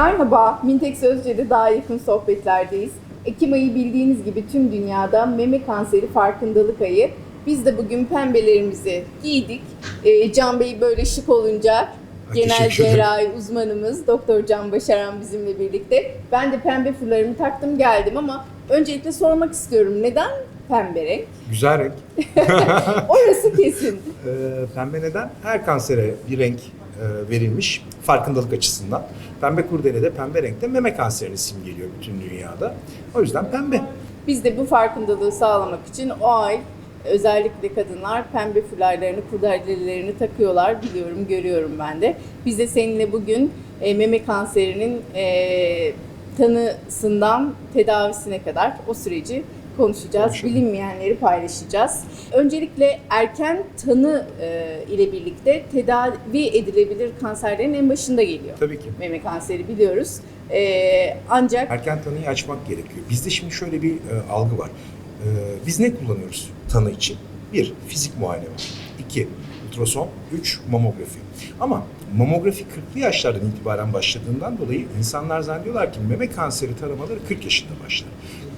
Merhaba, Mintek Sözce'de daha yakın sohbetlerdeyiz. Ekim ayı bildiğiniz gibi tüm dünyada meme kanseri farkındalık ayı. Biz de bugün pembelerimizi giydik. Ee, Can Bey böyle şık olunca genel cerrahi uzmanımız Doktor Can Başaran bizimle birlikte. Ben de pembe fırlarımı taktım geldim ama öncelikle sormak istiyorum neden pembe renk? Güzel renk. Orası kesin. Ee, pembe neden? Her kansere bir renk e, verilmiş farkındalık açısından. Pembe kurdele de pembe renkte meme kanserini simgeliyor bütün dünyada. O yüzden pembe. Biz de bu farkındalığı sağlamak için o ay özellikle kadınlar pembe fularlarını, kurdelelerini takıyorlar. Biliyorum, görüyorum ben de. Biz de seninle bugün e, meme kanserinin e, tanısından tedavisine kadar o süreci konuşacağız. Konuşalım. Bilinmeyenleri paylaşacağız. Öncelikle erken tanı e, ile birlikte tedavi edilebilir kanserlerin en başında geliyor. Tabii ki. Meme kanseri biliyoruz. E, ancak Erken tanıyı açmak gerekiyor. Bizde şimdi şöyle bir e, algı var. E, biz ne kullanıyoruz tanı için? Bir, fizik muayene var. İki, ultrason. Üç, mamografi. Ama mamografi 40'lı yaşlardan itibaren başladığından dolayı insanlar zannediyorlar ki meme kanseri taramaları 40 yaşında başlar.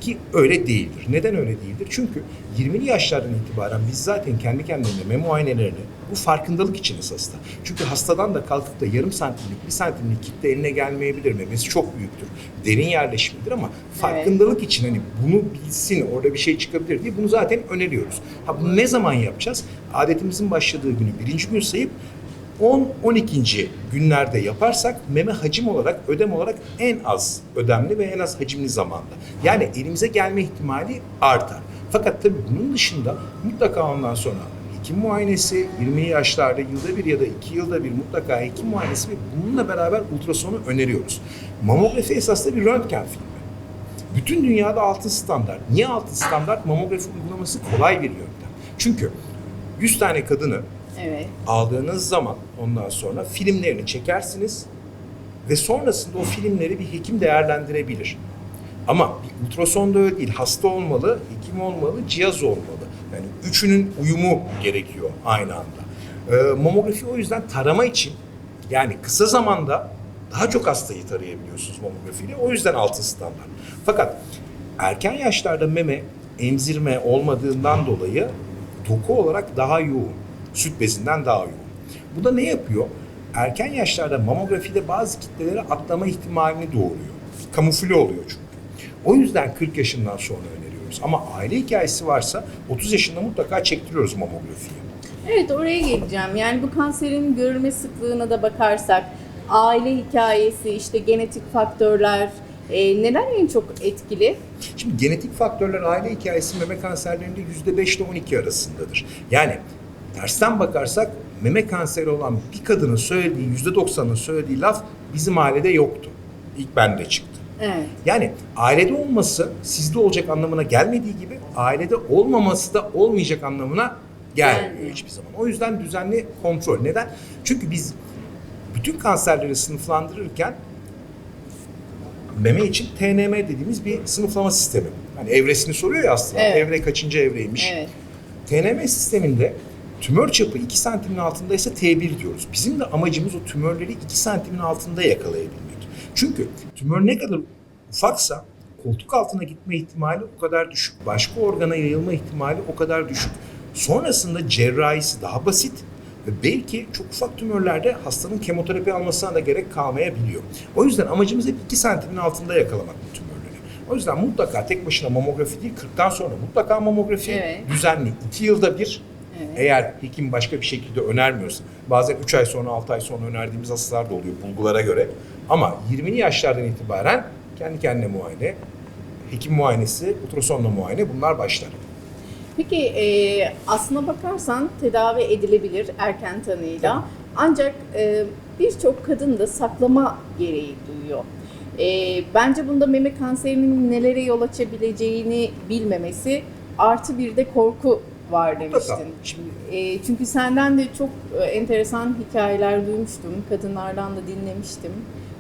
Ki öyle değildir. Neden öyle değildir? Çünkü 20'li yaşlardan itibaren biz zaten kendi kendine meme muayenelerini bu farkındalık için esasında. Çünkü hastadan da kalkıp da yarım santimlik, bir santimlik kitle eline gelmeyebilir. Memesi çok büyüktür. Derin yerleşimidir ama farkındalık için hani bunu bilsin, orada bir şey çıkabilir diye bunu zaten öneriyoruz. Ha bunu ne zaman yapacağız? Adetimizin başladığı günü birinci gün sayıp 10-12. günlerde yaparsak meme hacim olarak, ödem olarak en az ödemli ve en az hacimli zamanda. Yani elimize gelme ihtimali artar. Fakat tabii bunun dışında mutlaka ondan sonra hekim muayenesi, 20 yaşlarda yılda bir ya da 2 yılda bir mutlaka hekim muayenesi ve bununla beraber ultrasonu öneriyoruz. Mamografi esasında bir röntgen filmi. Bütün dünyada altın standart. Niye altın standart? Mamografi uygulaması kolay bir yöntem. Çünkü 100 tane kadını evet. aldığınız zaman ondan sonra filmlerini çekersiniz ve sonrasında o filmleri bir hekim değerlendirebilir. Ama bir ultrason da öyle değil. Hasta olmalı, hekim olmalı, cihaz olmalı. Yani üçünün uyumu gerekiyor aynı anda. Ee, mamografi o yüzden tarama için yani kısa zamanda daha çok hastayı tarayabiliyorsunuz mamografiyle. O yüzden altın standart. Fakat erken yaşlarda meme emzirme olmadığından dolayı doku olarak daha yoğun. Süt bezinden daha yoğun. Bu da ne yapıyor? Erken yaşlarda mamografide bazı kitleleri atlama ihtimalini doğuruyor. Kamufle oluyor çünkü. O yüzden 40 yaşından sonra öneriyoruz. Ama aile hikayesi varsa 30 yaşında mutlaka çektiriyoruz mamografiyi. Evet oraya geleceğim. Yani bu kanserin görülme sıklığına da bakarsak aile hikayesi, işte genetik faktörler e, neler en çok etkili? Şimdi genetik faktörler aile hikayesi meme kanserlerinde %5 ile 12 arasındadır. Yani tersten bakarsak meme kanseri olan bir kadının söylediği %90'ın söylediği laf bizim ailede yoktu. İlk bende çıktı. Evet. Yani ailede olması sizde olacak anlamına gelmediği gibi ailede olmaması da olmayacak anlamına gelmiyor Gelmiyor. hiçbir zaman. O yüzden düzenli kontrol. Neden? Çünkü biz bütün kanserleri sınıflandırırken meme için TNM dediğimiz bir sınıflama sistemi. Hani evresini soruyor ya aslında. Evet. Evre kaçıncı evreymiş. Evet. TNM sisteminde tümör çapı 2 santimin altındaysa T1 diyoruz. Bizim de amacımız o tümörleri 2 santimin altında yakalayabilmek. Çünkü tümör ne kadar ufaksa koltuk altına gitme ihtimali o kadar düşük. Başka organa yayılma ihtimali o kadar düşük. Sonrasında cerrahisi daha basit ve belki çok ufak tümörlerde hastanın kemoterapi almasına da gerek kalmayabiliyor. O yüzden amacımız hep 2 santimin altında yakalamak bu tümörleri. O yüzden mutlaka tek başına mamografi değil, 40'tan sonra mutlaka mamografi Evet. düzenli 2 yılda bir Evet. eğer hekim başka bir şekilde önermiyorsa bazen 3 ay sonra 6 ay sonra önerdiğimiz hastalar da oluyor bulgulara göre. Ama 20'li yaşlardan itibaren kendi kendine muayene, hekim muayenesi, ultrasonla muayene bunlar başlar. Peki e, aslına bakarsan tedavi edilebilir erken tanıyla. Ancak e, birçok kadın da saklama gereği duyuyor. E, bence bunda meme kanserinin nelere yol açabileceğini bilmemesi artı bir de korku var Mutlaka. demiştin. Şimdi E, çünkü senden de çok e, enteresan hikayeler duymuştum. Kadınlardan da dinlemiştim.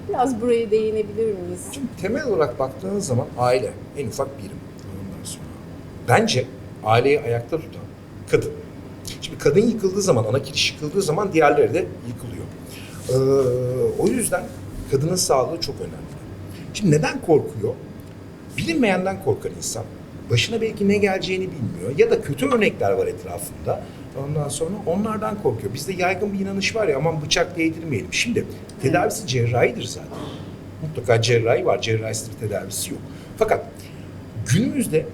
Biraz buraya değinebilir miyiz? Şimdi temel olarak baktığınız zaman aile en ufak birim. Ondan sonra. Bence aileyi ayakta tutan kadın. Şimdi kadın yıkıldığı zaman, ana kiriş yıkıldığı zaman diğerleri de yıkılıyor. Ee, o yüzden kadının sağlığı çok önemli. Şimdi neden korkuyor? Bilinmeyenden korkar insan. Başına belki ne geleceğini bilmiyor ya da kötü örnekler var etrafında. Ondan sonra onlardan korkuyor. Bizde yaygın bir inanış var ya aman bıçak değdirmeyelim. Şimdi tedavisi cerrahidir zaten. Mutlaka cerrahi var, cerrahisiz bir tedavisi yok. Fakat günümüzde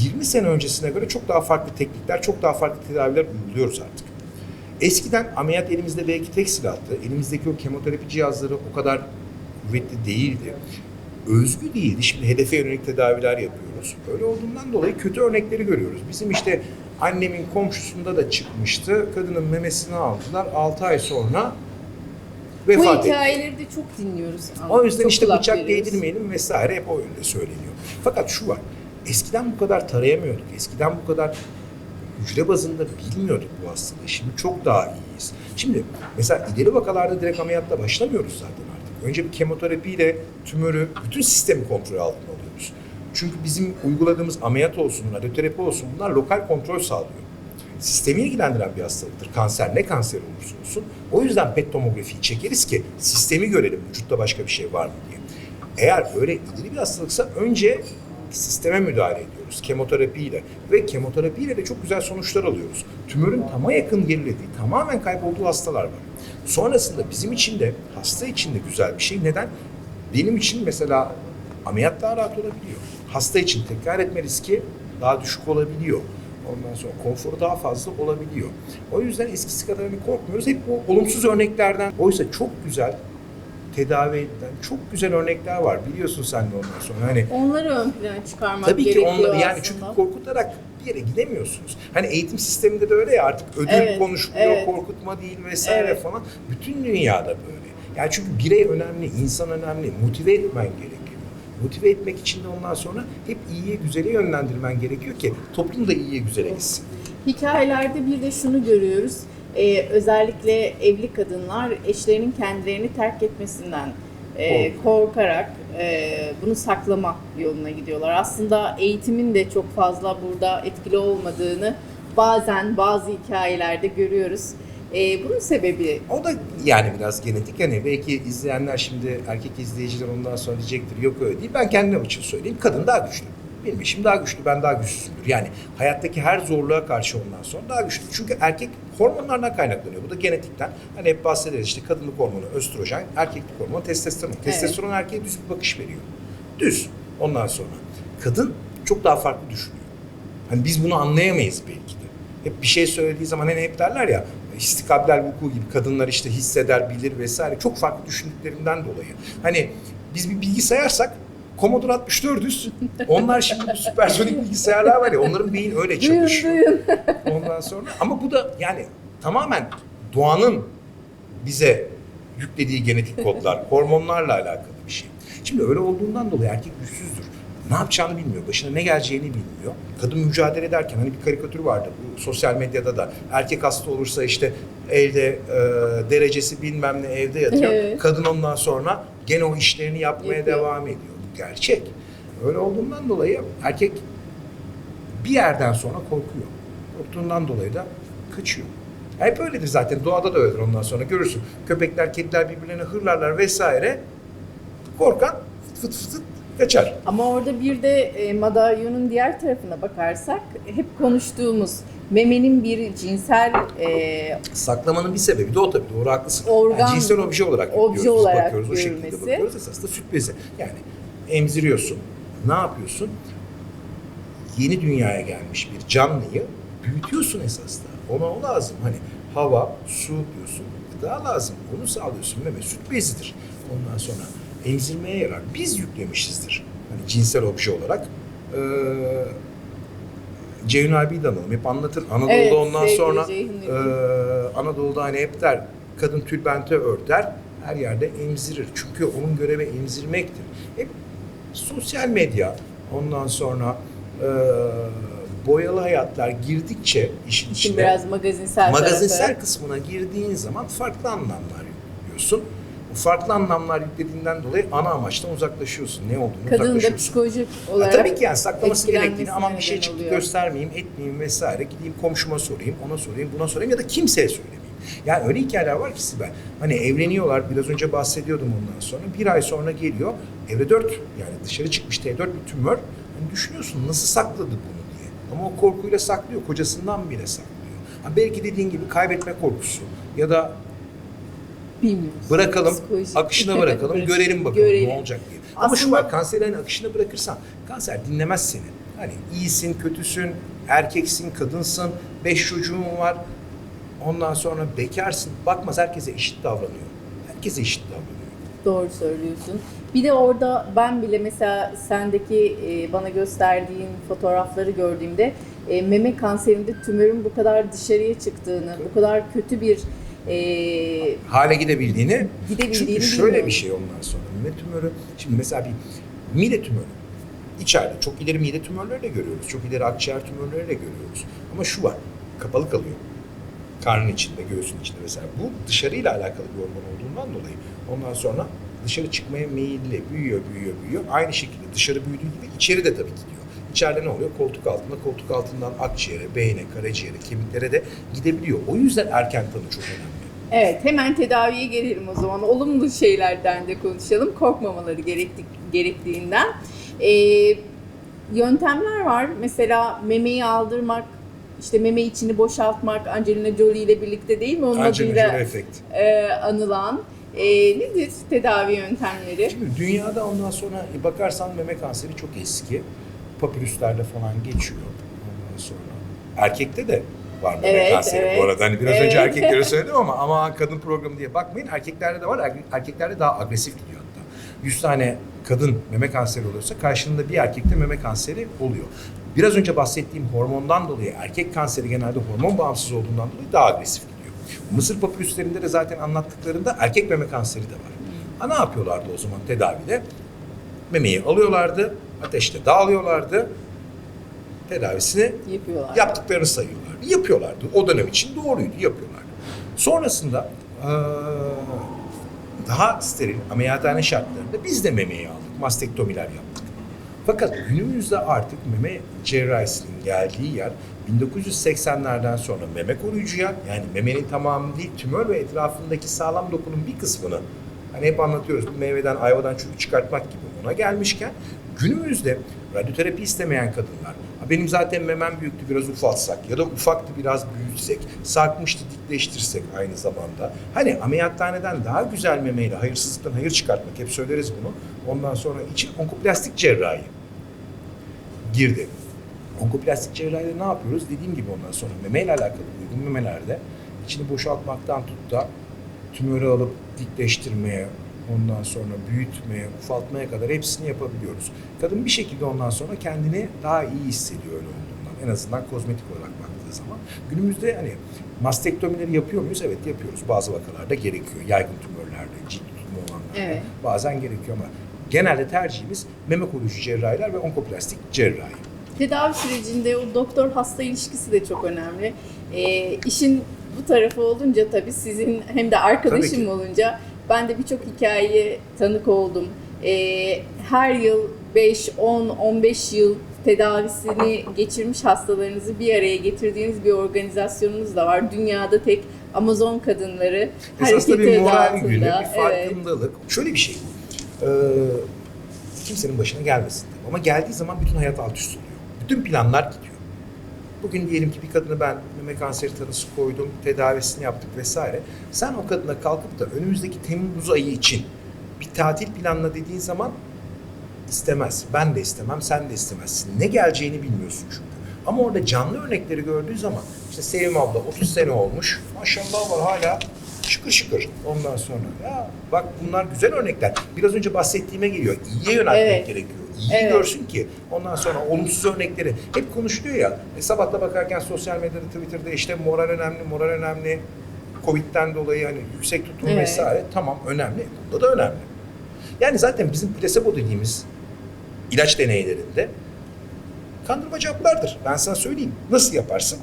20 sene öncesine göre çok daha farklı teknikler, çok daha farklı tedaviler uyguluyoruz artık. Eskiden ameliyat elimizde belki tek silahtı. Elimizdeki o kemoterapi cihazları o kadar kuvvetli değildi. Özgü değildi. Şimdi hedefe yönelik tedaviler yapıyoruz. Öyle olduğundan dolayı kötü örnekleri görüyoruz. Bizim işte annemin komşusunda da çıkmıştı. Kadının memesini aldılar. 6 ay sonra Bu vefat etti. hikayeleri de çok dinliyoruz. O yüzden Çok işte bıçak veriyoruz. değdirmeyelim vesaire hep o yönde söyleniyor. Fakat şu var. Eskiden bu kadar tarayamıyorduk. Eskiden bu kadar hücre bazında bilmiyorduk bu hastalığı. Şimdi çok daha iyiyiz. Şimdi mesela ileri vakalarda direkt ameliyatla başlamıyoruz zaten artık. Önce bir kemoterapiyle tümörü, bütün sistemi kontrol altına alıyoruz. Çünkü bizim uyguladığımız ameliyat olsun, radyoterapi olsun bunlar lokal kontrol sağlıyor. Sistemi ilgilendiren bir hastalıktır. Kanser ne kanser olursa olsun. O yüzden PET tomografiyi çekeriz ki sistemi görelim vücutta başka bir şey var mı diye. Eğer öyle ileri bir hastalıksa önce sisteme müdahale ediyoruz kemoterapiyle ve kemoterapiyle de çok güzel sonuçlar alıyoruz. Tümörün tama yakın gerilediği, tamamen kaybolduğu hastalar var. Sonrasında bizim için de hasta için de güzel bir şey. Neden? Benim için mesela ameliyat daha rahat olabiliyor. Hasta için tekrar etme riski daha düşük olabiliyor. Ondan sonra konforu daha fazla olabiliyor. O yüzden eskisi kadar hani korkmuyoruz. Hep bu olumsuz örneklerden. Oysa çok güzel tedavi edilen çok güzel örnekler var. Biliyorsun sen de ondan sonra. Hani Onları ön plana çıkarmak Tabii ki onları yani aslında. çünkü korkutarak bir yere gidemiyorsunuz. Hani eğitim sisteminde de öyle ya artık ödül Evet, konuşuluyor, evet. korkutma değil vesaire Evet. falan. Bütün dünyada böyle. Yani çünkü birey önemli, insan önemli, motive etmen gerekiyor. Motive etmek için de ondan sonra hep iyiye güzele yönlendirmen gerekiyor ki toplum da iyiye güzele gitsin. Hikayelerde bir de şunu görüyoruz. Ee, özellikle evli kadınlar eşlerinin kendilerini terk etmesinden e, korkarak e, bunu saklama yoluna gidiyorlar. Aslında eğitimin de çok fazla burada etkili olmadığını bazen bazı hikayelerde görüyoruz. E, bunun sebebi O da yani biraz genetik hani belki izleyenler şimdi erkek izleyiciler ondan sonra diyecektir yok öyle değil. Ben kendim için söyleyeyim kadın daha güçlü. Benim eşim daha güçlü, ben daha güçsüzdür. Yani hayattaki her zorluğa karşı ondan sonra daha güçlü. Çünkü erkek hormonlardan kaynaklanıyor. Bu da genetikten. Hani hep bahsederiz işte kadınlık hormonu östrojen, erkeklik hormonu testosteron. Testosteron erkeğe düz bir bakış veriyor. Düz. Ondan sonra. Kadın çok daha farklı düşünüyor. Hani biz bunu anlayamayız belki de. Hep bir şey söylediği zaman hani hep derler ya istikablal vuku gibi kadınlar işte hisseder, bilir vesaire. Çok farklı düşündüklerinden dolayı. Hani biz bir bilgisayarsak Commodore 64'üz. Onlar şimdi bu süpersonik bilgisayarlar var ya onların beyin öyle duyun çalışıyor. duyun. Ondan sonra ama bu da yani tamamen doğanın bize yüklediği genetik kodlar, hormonlarla alakalı bir şey. Şimdi öyle olduğundan dolayı erkek güçsüzdür. Ne yapacağını bilmiyor, başına ne geleceğini bilmiyor. Kadın mücadele ederken hani bir karikatür vardı bu sosyal medyada da erkek hasta olursa işte elde e, derecesi bilmem ne evde yatıyor. Evet. Kadın ondan sonra gene o işlerini yapmaya Yapıyor. devam ediyor. Bu gerçek. Öyle olduğundan dolayı erkek bir yerden sonra korkuyor. Korktuğundan dolayı da kaçıyor. Hep öyledir zaten. Doğada da öyledir ondan sonra. Görürsün. Köpekler, kediler birbirlerine hırlarlar vesaire. Korkan fıt fıt fıt kaçar. Ama orada bir de e, madalyonun diğer tarafına bakarsak hep konuştuğumuz memenin bir cinsel e, Saklamanın bir sebebi de o tabii. Doğru haklısın. Organ- Yani cinsel obje olarak obje bakıyoruz, olarak bakıyoruz. O şekilde bakıyoruz. Esasında süt bezi. Yani emziriyorsun. Ne yapıyorsun? Yeni dünyaya gelmiş bir canlıyı büyütüyorsun esasında. Ona o lazım. Hani hava, su diyorsun. Gıda lazım. Onu sağlıyorsun. Meme süt bezidir. Ondan sonra emzirmeye yarar. Biz yüklemişizdir. Hani cinsel obje olarak. Ee, Ceyhun abiyi de analım. Hep anlatır. Anadolu'da Evet, ondan sonra Ceyhun ee, Anadolu'da hani hep der kadın tülbente örter her yerde emzirir. Çünkü onun görevi emzirmektir. Hep sosyal medya ondan sonra ee, boyalı hayatlar girdikçe işin Şimdi içine biraz magazinsel magazinsel tarafı. kısmına girdiğin zaman farklı anlamlar yüklüyorsun. Farklı anlamlar yüklediğinden dolayı ana amaçtan uzaklaşıyorsun. Ne olduğunu Kadının da psikolojik olarak tabii ki yani saklaması gerektiğini ama bir şey çıktı oluyor. göstermeyeyim, etmeyeyim vesaire. Gideyim komşuma sorayım, ona sorayım, buna sorayım ya da kimseye söylemeyeyim. Yani öyle hikayeler var ki Sibel. Hani evleniyorlar biraz önce bahsediyordum ondan sonra. Bir ay sonra geliyor evre 4 yani dışarı çıkmış T4 bir tümör. Hani düşünüyorsun nasıl sakladı bunu diye. Ama o korkuyla saklıyor. Kocasından bile saklıyor. Ha belki dediğin gibi kaybetme korkusu ya da Bilmiyoruz. bırakalım, Psikolojik. akışına bırakalım, Bırak- görelim bakalım Görelim. ne olacak diye. Ama şu Aslında- var, kanseri hani akışına bırakırsan, kanser dinlemez seni. Hani iyisin, kötüsün, erkeksin, kadınsın, beş çocuğun var, ondan sonra bekarsın. Bakmaz herkese eşit davranıyor. Herkese eşit davranıyor. Doğru söylüyorsun. Bir de orada ben bile mesela sendeki e, bana gösterdiğin fotoğrafları gördüğümde e, meme kanserinde tümörün bu kadar dışarıya çıktığını, bu kadar kötü bir e, Hale gidebildiğini, gidebildiğini çünkü şöyle bilmiyorum. bir şey ondan sonra. Mide tümörü, şimdi mesela bir mide tümörü, içeride çok ileri mide tümörleri de görüyoruz, çok ileri akciğer tümörleri de görüyoruz. Ama şu var, kapalı kalıyor. karnın içinde, göğsün içinde mesela. Bu dışarıyla alakalı bir hormon olduğundan dolayı ondan sonra dışarı çıkmaya meyilli, büyüyor, büyüyor, büyüyor. Aynı şekilde dışarı büyüdüğü gibi içeri de tabii gidiyor. İçeride ne oluyor? Koltuk altında, koltuk altından akciğere, beyne, karaciğere, kemiklere de gidebiliyor. O yüzden erken tanı çok önemli. Evet, hemen tedaviye gelelim o zaman. Olumlu şeylerden de konuşalım. Korkmamaları gerektik, gerektiğinden. Ee, yöntemler var. Mesela memeyi aldırmak, işte meme içini boşaltmak Angelina Jolie ile birlikte değil mi? Onun Angelina adıyla e, anılan. E, nedir tedavi yöntemleri? Şimdi dünyada ondan sonra e, bakarsan meme kanseri çok eski. Papirüslerde falan geçiyor. Ondan sonra erkekte de var meme Evet, kanseri evet. bu arada. Hani biraz Evet. önce erkeklere söyledim ama ama kadın programı diye bakmayın. Erkeklerde de var. Er- Erkeklerde daha agresif gidiyor hatta. 100 tane kadın meme kanseri oluyorsa karşılığında bir erkekte meme kanseri oluyor. Biraz önce bahsettiğim hormondan dolayı erkek kanseri genelde hormon bağımsız olduğundan dolayı daha agresif gidiyor. Mısır papirüslerinde de zaten anlattıklarında erkek meme kanseri de var. Ha ne yapıyorlardı o zaman tedavide? Memeyi alıyorlardı, ateşte dağılıyorlardı, tedavisini Yapıyorlar. yaptıklarını sayıyorlardı. Yapıyorlardı. O dönem için doğruydu, yapıyorlardı. Sonrasında eee, daha steril ameliyathane şartlarında biz de memeyi aldık, mastektomiler yaptık. Fakat günümüzde artık meme cerrahisinin geldiği yer 1980'lerden sonra meme koruyucuya yani memenin tamamı değil tümör ve etrafındaki sağlam dokunun bir kısmını hani hep anlatıyoruz meyveden ayvadan çürük çıkartmak gibi ona gelmişken günümüzde radyoterapi istemeyen kadınlar "Ha benim zaten memem büyüktü biraz ufaltsak ya da ufaktı biraz büyütsek sarkmıştı dikleştirsek aynı zamanda hani ameliyathaneden daha güzel memeyle hayırsızlıktan hayır çıkartmak hep söyleriz bunu ondan sonra için onkoplastik cerrahi girdi. Onkoplastik cerrahide ne yapıyoruz? Dediğim gibi ondan sonra memeyle alakalı uygun memelerde içini boşaltmaktan tut da tümörü alıp dikleştirmeye, ondan sonra büyütmeye, ufaltmaya kadar hepsini yapabiliyoruz. Kadın bir şekilde ondan sonra kendini daha iyi hissediyor öyle olduğundan. En azından kozmetik olarak baktığı zaman. Günümüzde hani mastektomileri yapıyor muyuz? Evet yapıyoruz. Bazı vakalarda gerekiyor. Yaygın tümörlerde, cilt tutumu olanlarda. Evet. Bazen gerekiyor ama genelde tercihimiz meme koruyucu cerrahiler ve onkoplastik cerrahi. Tedavi sürecinde o doktor hasta ilişkisi de çok önemli. E, işin bu tarafı olunca tabii sizin hem de arkadaşım olunca ben de birçok hikayeye tanık oldum. E, her yıl 5, 10, 15 yıl tedavisini geçirmiş hastalarınızı bir araya getirdiğiniz bir organizasyonunuz da var. Dünyada tek Amazon kadınları Esasında bir hareketi adı moral günü, bir altında. Evet. farkındalık. Şöyle bir şey. Ee, kimsenin başına gelmesin. Ama geldiği zaman bütün hayat alt üst oluyor. Bütün planlar gidiyor. Bugün diyelim ki bir kadına ben meme kanseri tanısı koydum, tedavisini yaptık vesaire. Sen o kadına kalkıp da önümüzdeki Temmuz ayı için bir tatil planla dediğin zaman istemez. Ben de istemem, sen de istemezsin. Ne geleceğini bilmiyorsun çünkü. Ama orada canlı örnekleri gördüğü zaman işte Sevim abla 30 sene olmuş. Maşallah var hala şıkır şıkır. Ondan sonra ya bak bunlar güzel örnekler. Biraz önce bahsettiğime geliyor. İyiye yöneltmek Evet. gerekiyor. İyi Evet. görsün ki ondan sonra olumsuz örnekleri hep konuşuluyor ya. E, sabahta bakarken sosyal medyada Twitter'da işte moral önemli, moral önemli. Covid'den dolayı hani yüksek tutum Evet. vesaire tamam önemli. Bunda da önemli. Yani zaten bizim plasebo dediğimiz ilaç deneylerinde kandırma cevaplardır. Ben sana söyleyeyim. Nasıl yaparsın?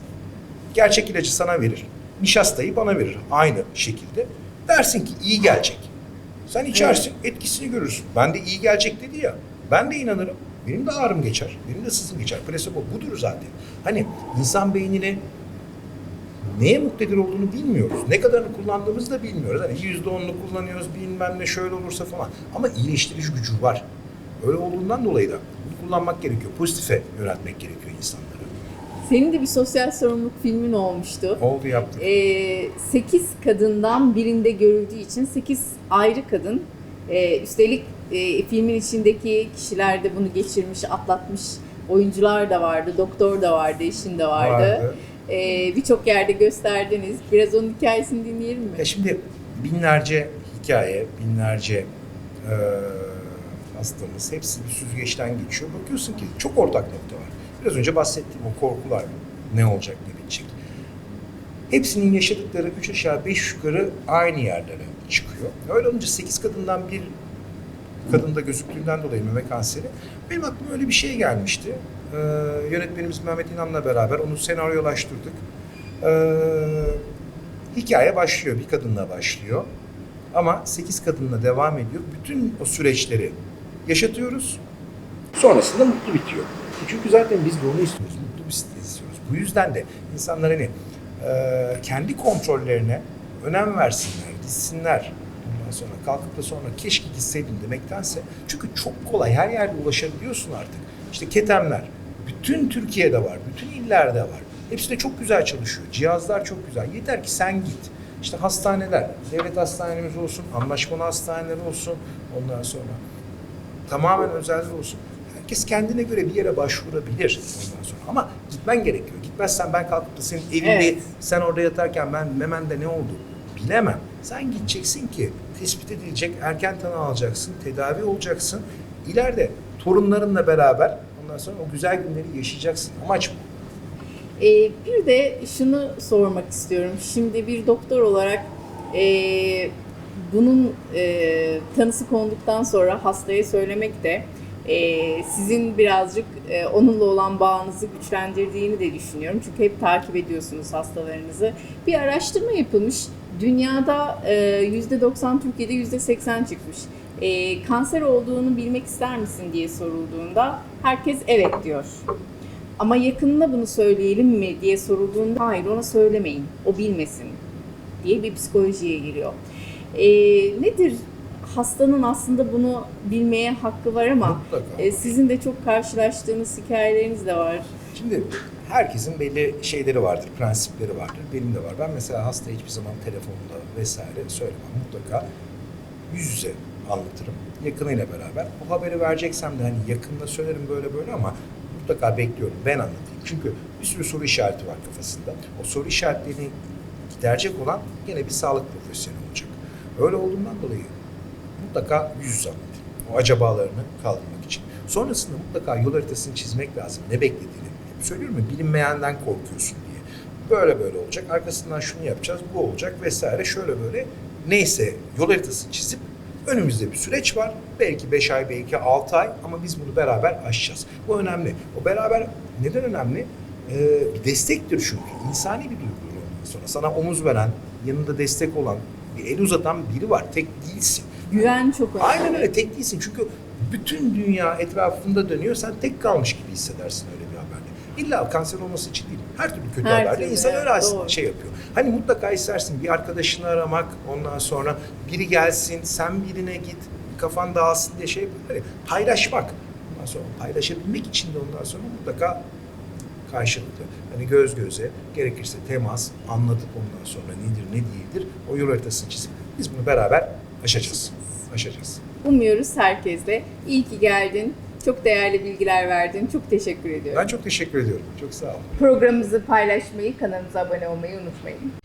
Gerçek ilacı sana verir. Nişastayı bana verir. Aynı şekilde. Dersin ki iyi gelecek. Sen içersin, etkisini görürsün. Ben de iyi gelecek dedi ya. Ben de inanırım. Benim de ağrım geçer. Benim de sızım geçer. Plasebo budur zaten. Hani insan beynini neye muktedir olduğunu bilmiyoruz. Ne kadarını kullandığımızı da bilmiyoruz. Hani yüzde onunu kullanıyoruz bilmem ne şöyle olursa falan. Ama iyileştirici gücü var. Öyle olduğundan dolayı da bunu kullanmak gerekiyor. Pozitife yöneltmek gerekiyor insanları. Senin de bir sosyal sorumluluk filmin olmuştu. Oldu yaptık. 8 kadından birinde görüldüğü için 8 ayrı kadın. Ee, üstelik e, filmin içindeki kişiler de bunu geçirmiş, atlatmış oyuncular da vardı, doktor da vardı, eşin de vardı. Vardı. Ee, Birçok yerde gösterdiniz. Biraz onun hikayesini dinleyelim mi? Ya şimdi binlerce hikaye, binlerce e, hastamız hepsi bir süzgeçten geçiyor. Bakıyorsun ki çok ortak nokta var. Biraz önce bahsettiğim o korkular ne olacak ne bitecek. Hepsinin yaşadıkları üç aşağı beş yukarı aynı yerlere çıkıyor. Öyle olunca sekiz kadından bir kadında gözüktüğünden dolayı meme kanseri. Benim aklıma öyle bir şey gelmişti. Ee, yönetmenimiz Mehmet İnan'la beraber onu senaryolaştırdık. Ee, hikaye başlıyor, bir kadınla başlıyor. Ama sekiz kadınla devam ediyor. Bütün o süreçleri yaşatıyoruz. Sonrasında mutlu bitiyor. Çünkü zaten biz de onu istiyoruz. Mutlu bir stil istiyoruz. Bu yüzden de insanlar hani e, kendi kontrollerine önem versinler, gitsinler. Ondan sonra kalkıp da sonra keşke gitseydim demektense. Çünkü çok kolay her yerde ulaşabiliyorsun artık. İşte ketemler bütün Türkiye'de var, bütün illerde var. Hepsi de çok güzel çalışıyor. Cihazlar çok güzel. Yeter ki sen git. İşte hastaneler, devlet hastanemiz olsun, anlaşmalı hastaneler olsun. Ondan sonra tamamen özel olsun. Herkes kendine göre bir yere başvurabilir ondan sonra. Ama gitmen gerekiyor. Gitmezsen ben kalkıp da senin evinde, Evet. sen orada yatarken ben Memen'de ne oldu bilemem. Sen gideceksin ki tespit edilecek, erken tanı alacaksın, tedavi olacaksın. İleride torunlarınla beraber ondan sonra o güzel günleri yaşayacaksın. Amaç bu. Ee, bir de şunu sormak istiyorum. Şimdi bir doktor olarak e, bunun e, tanısı konduktan sonra hastaya söylemek de e, sizin birazcık e, onunla olan bağınızı güçlendirdiğini de düşünüyorum. Çünkü hep takip ediyorsunuz hastalarınızı. Bir araştırma yapılmış. Dünyada e, %90, Türkiye'de %80 çıkmış. E, kanser olduğunu bilmek ister misin diye sorulduğunda herkes evet diyor. Ama yakınına bunu söyleyelim mi diye sorulduğunda hayır ona söylemeyin, o bilmesin diye bir psikolojiye giriyor. Ee, nedir? Hastanın aslında bunu bilmeye hakkı var ama e, sizin de çok karşılaştığınız hikayeleriniz de var. Şimdi herkesin belli şeyleri vardır, prensipleri vardır. Benim de var. Ben mesela hasta hiçbir zaman telefonda vesaire söylemem. Mutlaka yüz yüze anlatırım. Yakınıyla beraber. Bu haberi vereceksem de hani yakında söylerim böyle böyle ama mutlaka bekliyorum. Ben anlatayım. Çünkü bir sürü soru işareti var kafasında. O soru işaretlerini giderecek olan gene bir sağlık profesyoneli olacak. Öyle olduğundan dolayı mutlaka yüz yüze anlatayım. O acabalarını kaldırmak için. Sonrasında mutlaka yol haritasını çizmek lazım. Ne beklediğini. Söylüyorum ya bilinmeyenden korkuyorsun diye. Böyle böyle olacak. Arkasından şunu yapacağız. Bu olacak vesaire. Şöyle böyle. Neyse yol haritasını çizip önümüzde bir süreç var. Belki 5 ay, belki 6 ay ama biz bunu beraber aşacağız. Bu önemli. O beraber neden önemli? Ee, bir destektir çünkü. İnsani bir ondan sonra. Sana omuz veren, yanında destek olan, bir el uzatan biri var. Tek değilsin. Güven çok önemli. Aynen öyle tek değilsin çünkü bütün dünya etrafında dönüyor sen tek kalmış gibi hissedersin öyle. İlla kanser olması için değil. Her türlü kötü Her türlü, insan evet, öyle aslında doğru. şey yapıyor. Hani mutlaka istersin bir arkadaşını aramak ondan sonra biri gelsin sen birine git kafan dağılsın diye şey. Hani paylaşmak. Ondan sonra paylaşabilmek için de ondan sonra mutlaka karşılıklı. Hani göz göze, gerekirse temas, anlatıp ondan sonra nedir ne değildir o yol haritasını çizip biz bunu beraber aşacağız. Aşacağız. Umuyoruz herkesle. İyi ki geldin. Çok değerli bilgiler verdin. Çok teşekkür ediyorum. Ben çok teşekkür ediyorum. Çok sağ olun. Programımızı paylaşmayı, kanalımıza abone olmayı unutmayın.